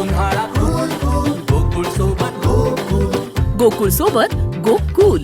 उन्हाळा गोकुळ सोबत गोकुल. गोकुळ सोबत गोकुल.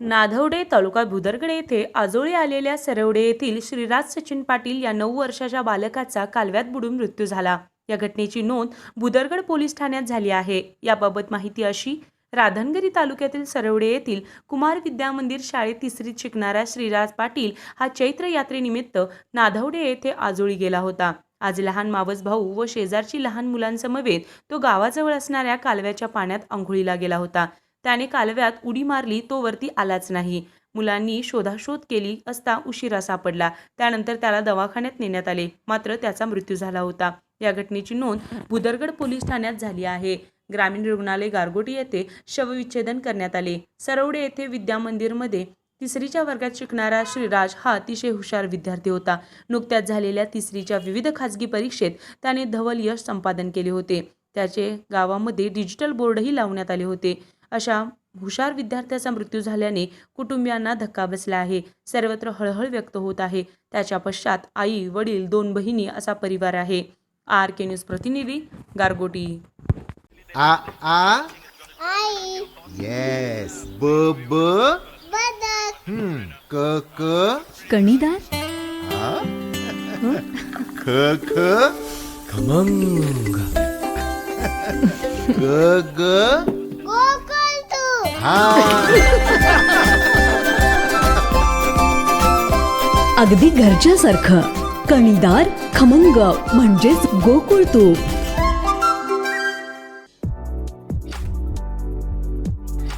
नाधवडे तालुका भुदरगडे येथे आजोळी आलेल्या सरवडे येथील श्रीराज सचिन पाटील या नऊ वर्षाच्या बालकाचा कालव्यात बुडून मृत्यू झाला. या घटनेची नोंद भुदरगड पोलीस ठाण्यात झाली आहे. याबाबत माहिती अशी राधनगिरी तालुक्यातील सरवडे येथील कुमार विद्या मंदिर शाळेत तिसरीत शिकणारा श्रीराज पाटील हा चैत्र यात्रेनिमित्त नाधवडे येथे आजोळी गेला होता. आज लहान मावस भाऊ व शेजारची लहान मुलांसमवेत तो गावाजवळ असणाऱ्या कालव्याच्या पाण्यात आंघोळीला गेला होता. त्याने कालव्यात उडी मारली तो वरती आलाच नाही. मुलांनी शोधाशोध केली असता उशिरा सापडला. त्यानंतर त्याला दवाखान्यात नेण्यात आले. मात्र त्याचा मृत्यू झाला होता. या घटनेची नोंद भुदरगड पोलीस ठाण्यात झाली आहे. ग्रामीण रुग्णालय गारगोटी येथे शवविच्छेदन करण्यात आले. सरवडे येथे विद्या मंदिरमध्ये तिसरीच्या वर्गात शिकणारा श्रीराज हा अतिशय हुशार विद्यार्थी होता. नुकत्याच झालेल्या तिसरीच्या विविध खाजगी परीक्षेत त्याने धवल यश संपादन केले होते. त्याचे गावामध्ये डिजिटल बोर्डही लावण्यात आले होते. अशा हुशार विद्यार्थ्याचा मृत्यू झाल्याने कुटुंबियांना धक्का बसला आहे. सर्वत्र हळहळ व्यक्त होत आहे. त्याच्या पश्चात आई वडील दोन बहिणी असा परिवार आहे. आर के न्यूज प्रतिनिधी गारगोटी. आ आ? येस ब ब? हम्म. क क? कणीदार? ख ख? खमंग. ग ग? हा. अगदी घरच्यासारखं. कणीदार खमंग म्हणजेच गोकुळ तूप